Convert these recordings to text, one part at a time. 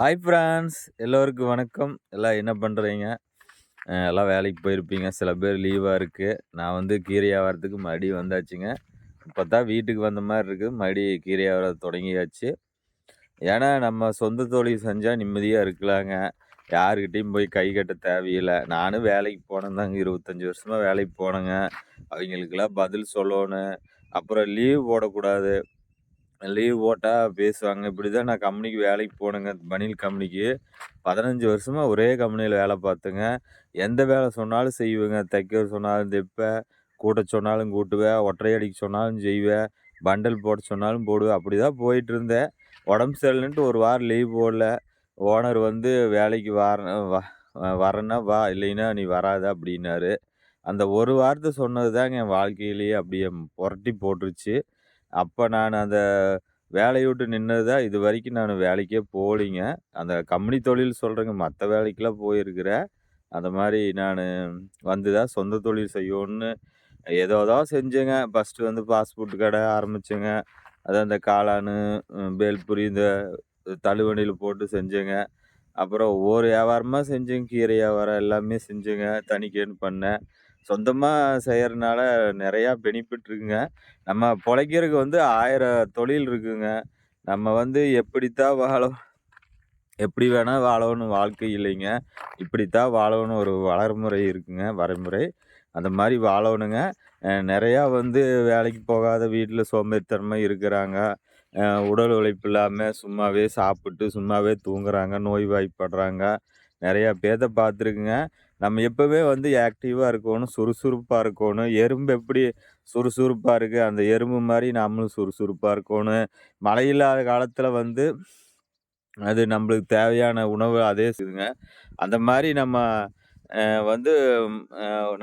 Hi France எல்லோருக்கும் வணக்கம். எல்லாம் என்ன பண்ணுறீங்க எல்லாம் வேலைக்கு போயிருப்பீங்க. சில பேர் லீவாக இருக்குது நான் வந்து கீரை வியாபாரத்துக்கு மறுபடியும் வந்தாச்சுங்க. இப்போ தான் வீட்டுக்கு வந்த மாதிரி இருக்குது மறுபடியும் கீரை வியாபாரம் தொடங்கியாச்சு. ஏன்னா நம்ம சொந்த தொழில் செஞ்சால் நிம்மதியாக இருக்கலாங்க. யாருக்கிட்டேயும் போய் கை கட்ட தேவையில்லை. நானும் வேலைக்கு போனேன் தாங்க இருபத்தஞ்சி வருஷமாக வேலைக்கு போனேங்க. அவங்களுக்கெல்லாம் பதில் சொல்லணும். அப்புறம் லீவ் போடக்கூடாது. லீவ் போட்டால் பேசுவாங்க. இப்படி தான் நான் கம்பெனிக்கு வேலைக்கு போனேங்க. பனியல் கம்பெனிக்கு பதினஞ்சு வருஷமாக ஒரே கம்பெனியில் வேலை பார்த்துங்க. எந்த வேலை சொன்னாலும் செய்வேங்க. தைக்க சொன்னாலும் தைப்பேன் கூட்ட சொன்னாலும் கூட்டுவேன் ஒற்றை அடிக்க சொன்னாலும் செய்வேன் பண்டல் போட சொன்னாலும் போடுவேன் அப்படி தான் போயிட்டு இருந்தேன். உடம்பு சரியில்லைன்ட்டு ஒரு வாரம் லீவ் போடல. ஓனர் வந்து வேலைக்கு வர வரேன்னா வா இல்லைன்னா நீ வராத அப்படின்னாரு. அந்த ஒரு வாரத்தை சொன்னது தாங்க என் வாழ்க்கையிலேயே அப்படியே புரட்டி போட்டுருச்சு. அப்போ நான் அந்த வேலையை விட்டு நின்னது தான் இது வரைக்கும் நான் வேலைக்கே போகலிங்க. அந்த கம்பெனி தொழில் சொல்கிறேங்க மற்ற வேலைக்கெல்லாம் போயிருக்கிறேன் அந்த மாதிரி நான் வந்து தான் சொந்த தொழில் செய்யணும்னு ஏதோ ஏதோ செஞ்சேங்க. ஃபஸ்ட்டு வந்து ஃபாஸ்ட் கடை ஆரம்பித்தேங்க அதான் இந்த காளான் பேல்புரி இந்த தழுவணியில் போட்டு செஞ்சேங்க. அப்புறம் ஒவ்வொரு வியாபாரமாக செஞ்சேங்க. கீரை வியாபாரம் எல்லாமே செஞ்சேங்க. தனிக்கேன்னு பண்ணேன். சொந்தமாக செய்கிறனால நிறையா பெனிஃபிட் இருக்குங்க. நம்ம பிழைக்கிறதுக்கு வந்து ஆயிரம் தொழில் இருக்குங்க. நம்ம வந்து எப்படித்தான் வாழ எப்படி வேணால் வாழணும் வாழ்க்கை இல்லைங்க. இப்படித்தான் வாழணும் ஒரு வளர்முறை இருக்குங்க வரைமுறை. அந்த மாதிரி வாழணுங்க. நிறையா வந்து வேலைக்கு போகாத வீட்டில் சோம்பேறித்தனமா இருக்கிறாங்க. உடல் உழைப்பு இல்லாமல் சும்மாவே சாப்பிட்டு சும்மாவே தூங்குறாங்க நோய்வாய்ப்படுறாங்க. நிறையா பேர்த்த பார்த்துருக்குங்க. நம்ம எப்போவே வந்து ஆக்டிவாக இருக்கணும் சுறுசுறுப்பாக இருக்கணும் எறும்பு எப்படி சுறுசுறுப்பாக இருக்குது அந்த எறும்பு மாதிரி நம்மளும் சுறுசுறுப்பாக இருக்கணும் மழை இல்லாத காலத்தில் வந்து அது நம்மளுக்கு தேவையான உணவு அதே செய்யுங்க அந்த மாதிரி நம்ம வந்து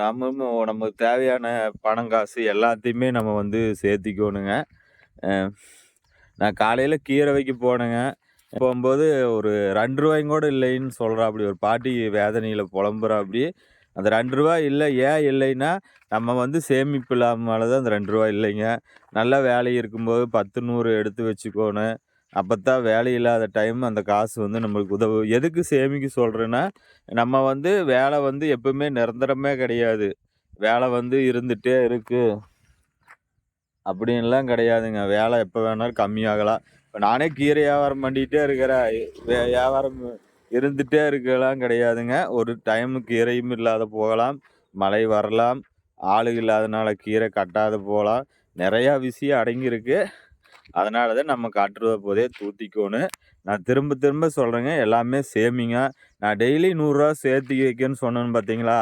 நம்மளும் நமக்கு தேவையான பணம் காசு எல்லாத்தையுமே நம்ம வந்து சேர்த்திக்கணுங்க. நான் காலையில் கீரை வைக்க போனேங்க. போகும்போது ஒரு ரெண்டு ரூபாயும் கூட இல்லைன்னு சொல்கிறாப்படி ஒரு பாட்டி வேதனையில் புலம்புறாப்படி அந்த ரெண்டு ரூபா இல்லை ஏன் இல்லைன்னா நம்ம வந்து சேமிப்பு இல்லாமல் தான் அந்த ரெண்டு ரூபா இல்லைங்க. நல்ல வேலை இருக்கும்போது பத்து நூறு எடுத்து வச்சுக்கோணும். அப்போ தான் வேலை இல்லாத டைம் அந்த காசு வந்து நம்மளுக்கு உதவும் எதுக்கு சேமிக்க சொல்கிறேன்னா நம்ம வந்து வேலை வந்து எப்பவுமே நிரந்தரமே கிடையாது. வேலை வந்து இருந்துகிட்டே இருக்குது அப்படின்லாம் கிடையாதுங்க. வேலை எப்போ வேணாலும் கம்மியாகலாம். இப்போ நானே கீரை வியாபாரம் பண்ணிகிட்டே இருக்கிறேன். வியாபாரம் இருந்துகிட்டே இருக்கலாம் கிடையாதுங்க. ஒரு டைமு கீரையும் இல்லாத போகலாம். மழை வரலாம். ஆளு இல்லாதனால கீரை கட்டாத போகலாம். நிறையா விஷயம் அடங்கியிருக்கு. அதனால தான் நம்ம காட்டுற போதே தூத்திக்கோணும் நான் திரும்ப திரும்ப சொல்கிறேங்க எல்லாமே சேமிங்க. நான் டெய்லி நூறுரூவா சேர்த்து வைக்கன்னு சொன்னேன்னு பார்த்தீங்களா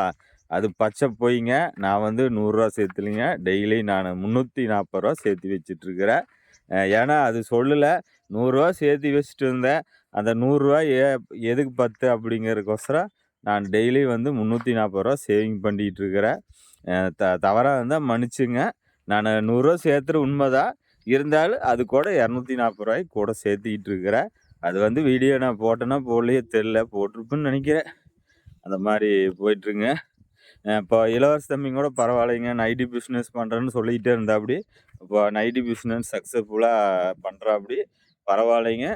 அது பச்சை போயிங்க. நான் வந்து நூறுரூவா சேர்த்துலிங்க. டெய்லி நான் முந்நூற்றி நாற்பது ரூபா சேர்த்து வச்சிட்ருக்கிறேன் ஏன்னா அது சொல்லலை. நூறுரூவா சேர்த்து வச்சுட்டு இருந்தேன். அந்த நூறுரூவா ஏ எதுக்கு பத்து அப்படிங்கிறதுக்கோசரம் நான் டெய்லி வந்து முந்நூற்றி நாற்பது ரூபா சேவிங் பண்ணிகிட்டு இருக்கிறேன். த தவறாக இருந்தால் மன்னிச்சுங்க. நான் நூறுரூவா சேர்த்துற உண்மை தான் இருந்தாலும் அது கூட இரநூத்தி நாற்பது ரூபாய்க்கு கூட சேர்த்துக்கிட்டு இருக்கிறேன். அது வந்து வீடியோ நான் போட்டேன்னா போடலையே தெரில போட்டிருப்புன்னு நினைக்கிறேன். அந்த மாதிரி போயிட்டுருங்க. இப்போ இளவரச தம்பிங்கூட கூட பரவாயில்லைங்க நைட்டி பிஸ்னஸ் பண்ணுறேன்னு சொல்லிக்கிட்டே இருந்தாப்படி. இப்போ நைட்டி பிஸ்னஸ் சக்ஸஸ்ஃபுல்லாக பண்ணுறாப்படி பரவாயில்லைங்க.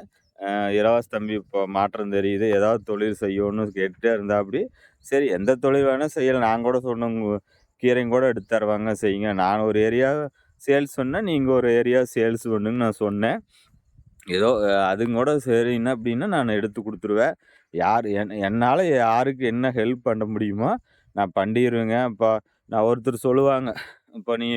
இலவச தம்பி இப்போ மாற்றம் தெரியுது. ஏதாவது தொழில் செய்யணும்னு கேட்டுகிட்டே இருந்தாப்படி. சரி எந்த தொழில் வேணால் செய்யலாம். நான் கூட சொன்னவங்க கீரையும் கூட எடுத்து தருவாங்க. செய்யுங்க. நான் ஒரு ஏரியா சேல்ஸ் சொன்னேன் நீங்கள் ஒரு ஏரியா சேல்ஸ் பண்ணுங்க நான் சொன்னேன். ஏதோ அதுங்க கூட சரின்னா அப்படின்னா நான் எடுத்து கொடுத்துருவேன். யார் என் என்னால் யாருக்கு என்ன ஹெல்ப் பண்ண முடியுமோ நான் பண்ணிடுவேங்க இப்போ நான் ஒருத்தர் சொல்லுவாங்க. இப்போ நீ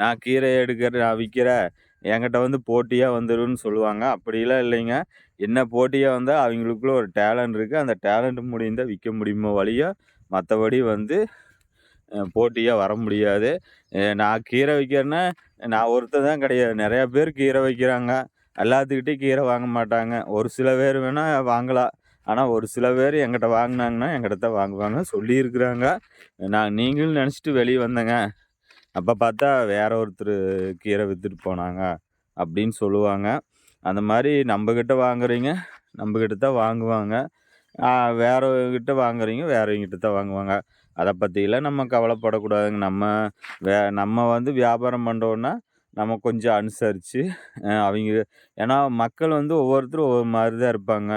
நான் கீரை எடுக்கிற நான் விற்கிறேன் என்கிட்ட வந்து போட்டியாக வந்துடுன்னு சொல்லுவாங்க. அப்படிலாம் இல்லைங்க. என்ன போட்டியாக வந்தால் அவங்களுக்குள்ள ஒரு டேலண்ட் இருக்குது அந்த டேலண்ட் முடிந்தால் விற்க முடியுமோ வழியாக மற்றபடி வந்து போட்டியாக வர முடியாது. நான் கீரை வைக்கிறேன்னா நான் ஒருத்தர் தான் கிடையாது. நிறையா பேர் கீரை வைக்கிறாங்க. எல்லாத்துக்கிட்டேயும் கீரை வாங்க மாட்டாங்க. ஒரு சில பேர் வேணால் வாங்கலாம். ஆனால் ஒரு சில பேர் எங்கிட்ட வாங்கினாங்கன்னா எங்கிட்ட தான் வாங்குவாங்க. சொல்லியிருக்கிறாங்க. நான் நீங்களும் நினச்சிட்டு வெளியே வந்தேங்க. அப்போ பார்த்தா வேற ஒருத்தர் கீரை விற்றுட்டு போனாங்க அப்படின்னு சொல்லுவாங்க. அந்த மாதிரி நம்மக்கிட்ட வாங்குறீங்க நம்மக்கிட்ட தான் வாங்குவாங்க வேறவங்கிட்ட வாங்குறீங்க வேறவங்கிட்ட தான் வாங்குவாங்க. அதை பற்றிலாம் நம்ம கவலைப்படக்கூடாதுங்க. நம்ம வே நம்ம வந்து வியாபாரம் பண்ணுறோன்னா நம்ம கொஞ்சம் அனுசரித்து அவங்க ஏன்னா மக்கள் வந்து ஒவ்வொருத்தரும் ஒவ்வொரு மாதிரி தான் இருப்பாங்க.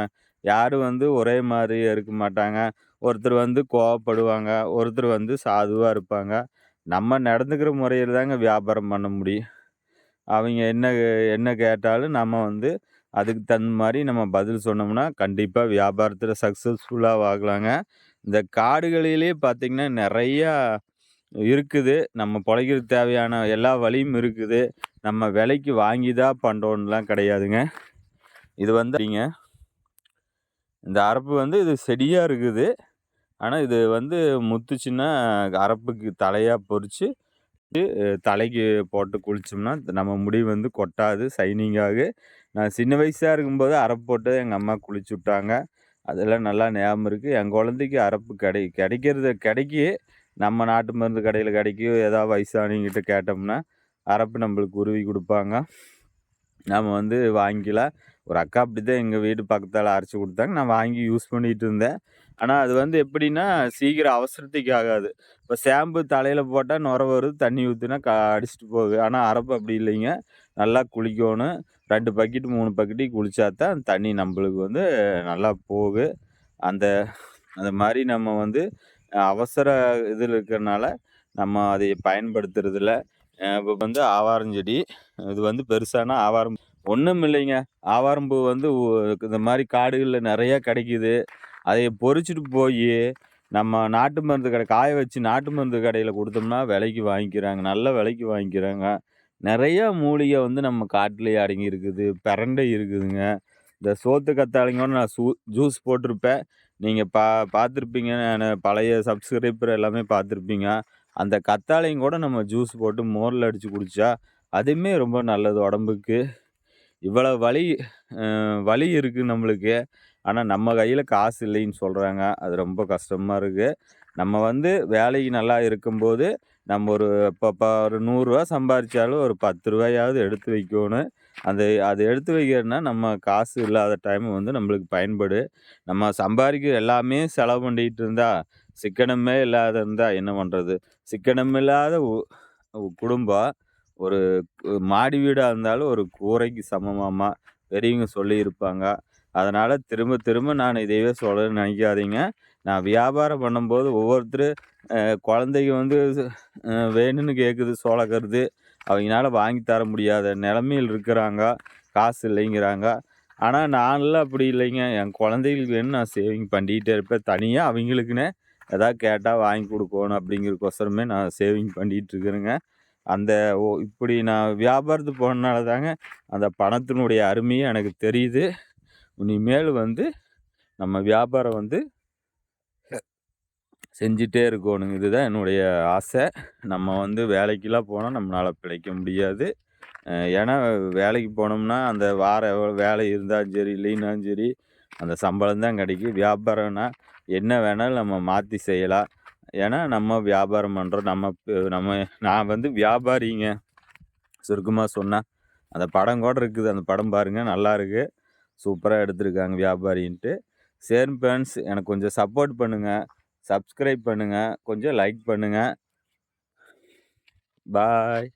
யாரும் வந்து ஒரே மாதிரி இருக்க மாட்டாங்க. ஒருத்தர் வந்து கோவப்படுவாங்க. ஒருத்தர் வந்து சாதுவாக இருப்பாங்க. நம்ம நடந்துக்கிற முறையில் தாங்க வியாபாரம் பண்ண முடியும். அவங்க என்ன என்ன கேட்டாலும் நம்ம வந்து அதுக்கு தகுந்த மாதிரி நம்ம பதில் சொன்னோம்னா, கண்டிப்பாக வியாபாரத்தில் சக்ஸஸ்ஃபுல்லாக ஆகலாங்க. இந்த காடுகளிலே பார்த்தீங்கன்னா, நிறையா இருக்குது. நம்ம பிழைக்கிறதுக்கு தேவையான எல்லா வழியும் இருக்குது. நம்ம விலைக்கு வாங்கி தான் பண்றோம்லாம் கிடையாதுங்க. இது வந்து நீங்க இந்த அரப்பு வந்து இது செடியாக இருக்குது. ஆனால் இது வந்து முத்துச்சுன்னா அரப்புக்கு தலையாக பொறிச்சு, தலைக்கு போட்டு குளிச்சோம்னா, நம்ம முடி வந்து கொட்டாது, சைனிங்காக நான் சின்ன வயசாக இருக்கும்போது அரப்பு போட்டு எங்கள் அம்மா குளிச்சு விட்டாங்க. அதெல்லாம் நல்லா ஞாபகம் இருக்குது என் குழந்தைக்கு அரப்பு கிடை கிடைக்கிறது கிடைக்கி. நம்ம நாட்டு மருந்து கடையில் கிடைக்கும். ஏதாவது வயசானவங்ககிட்ட கேட்டோம்னா, அரப்பு நம்மளுக்கு உருவி கொடுப்பாங்க நாம் வந்து வாங்கிக்கலாம். ஒரு அக்கா அப்படி தான் எங்கள் வீட்டு பக்கத்தால் அரைச்சி கொடுத்தாங்க நான் வாங்கி யூஸ் பண்ணிகிட்டு இருந்தேன். ஆனால் அது வந்து எப்படின்னா, சீக்கிரம் அவசரத்துக்கு ஆகாது. இப்போ ஷாம்பு தலையில் போட்டால் நுர வருது. தண்ணி ஊற்றுனா க அடிச்சுட்டு போகுது. ஆனால் அரப்பு அப்படி இல்லைங்க. நல்லா குளிக்கணும் ரெண்டு பக்கெட், மூணு பக்கெட்டு குளிச்சா தான் தண்ணி நம்மளுக்கு வந்து நல்லா போகும். அந்த அந்த மாதிரி நம்ம வந்து அவசர இதில் இருக்கிறனால, நம்ம அதை பயன்படுத்துறதில்ல. இப்போ வந்து வந்து ஆவாரஞ்செடி. இது வந்து பெருசானா ஆவாரம் ஒன்றும் இல்லைங்க. ஆவாரம்பூ வந்து இந்த மாதிரி காடுகளில் நிறையா கிடைக்குது. அதை பொறிச்சிட்டு போய் நம்ம நாட்டு மருந்து கடை காய வச்சு நாட்டு மருந்து கடையில் கொடுத்தோம்னா விலைக்கு வாங்கிக்கிறாங்க. நல்ல விலைக்கு வாங்கிக்கிறாங்க. நிறையா மூலிகை வந்து நம்ம காட்டிலேயே அடங்கி இருக்குது. பிரண்டை இருக்குதுங்க. இந்த சோத்து கத்தாளிங்கன்னு நான் சூ ஜூஸ் போட்டிருப்பேன். நீங்கள் பா பார்த்துருப்பீங்க. பழைய சப்ஸ்கிரைபர் எல்லாமே பார்த்துருப்பீங்க. அந்த கத்தாழையும் கூட நம்ம ஜூஸ் போட்டு மோரில் அடித்து குடித்தா அதுவுமே ரொம்ப நல்லது உடம்புக்கு. இவ்வளவு வலி வலி இருக்குது நம்மளுக்கு. ஆனால் நம்ம கையில் காசு இல்லைன்னு சொல்கிறாங்க அது ரொம்ப கஷ்டமாக இருக்குது நம்ம வந்து வேலைக்கு நல்லா இருக்கும்போது, நம்ம ஒரு இப்போ இப்போ ஒரு ரூ. 100 சம்பாரிச்சாலும் ஒரு பத்து ரூபாயாவது எடுத்து வைக்கணும் அந்த அது எடுத்து வைக்கிறதுனா, நம்ம காசு இல்லாத டைம் வந்து நம்மளுக்கு பயன்படு நம்ம சம்பாதிக்கிற எல்லாமே செலவு பண்ணிக்கிட்டு இருந்தா, சிக்கனமே இல்லாத இருந்தால் என்ன பண்ணுறது சிக்கனம் இல்லாத உ குடும்பம், ஒரு மாடி வீடாக இருந்தாலும் ஒரு கூரைக்கு சமமாக பெரியவங்க சொல்லியிருப்பாங்க. அதனால் திரும்ப திரும்ப நான் இதையே சொல்ல நினைக்காதீங்க நான் வியாபாரம் பண்ணும்போது ஒவ்வொருத்தரு குழந்தைங்க வந்து வேணும்னு கேட்குது சோளக்கருது. அவங்களால வாங்கி தர முடியாத நிலமையில் இருக்கிறாங்க. காசு இல்லைங்கிறாங்க. ஆனால் நான்லாம் அப்படி இல்லைங்க. என் குழந்தைகளுக்கு வேணும் நான் சேவிங் பண்ணிக்கிட்டே இருப்பேன். தனியாக அவங்களுக்குன்னு எதாவது கேட்டால் வாங்கி கொடுக்கணும் அப்படிங்கிறதுக்கோசரமே நான் சேவிங் பண்ணிகிட்டு இருக்கிறேங்க. அந்த ஓ இப்படி நான் வியாபாரத்துக்கு போனனால தாங்க, அந்த பணத்தினுடைய அருமையே எனக்கு தெரியுது. இனிமேல் வந்து நம்ம வியாபாரம் வந்து செஞ்சிட்டே இருக்கோணுங்க. இதுதான் என்னுடைய ஆசை. நம்ம வந்து வேலைக்கெல்லாம் போனால் நம்மளால பிழைக்க முடியாது. ஏன்னா, வேலைக்கு போனோம்னா, அந்த வாரம் வேலை இருந்தாலும் சரி, இல்லைனாலும் சரி, அந்த சம்பளம் தான் கிடைக்கும். வியாபாரம்னா, என்ன வேணாலும் நம்ம மாற்றி செய்யலாம். ஏன்னா, நம்ம வியாபாரம் பண்ணுறோம் நம்ம நம்ம நான் வந்து வியாபாரிங்க. சுருக்கமாக சொன்னால் அந்த படம் கூட இருக்குது. அந்த படம் பாருங்கள் நல்லா இருக்குது சூப்பராக எடுத்திருக்காங்க வியாபாரின்ட்டு. சரி ஃப்ரெண்ட்ஸ் எனக்கு கொஞ்சம் சப்போர்ட் பண்ணுங்கள் சப்ஸ்கிரைப் பண்ணுங்கள் கொஞ்சம் லைக் பண்ணுங்கள் பாய்.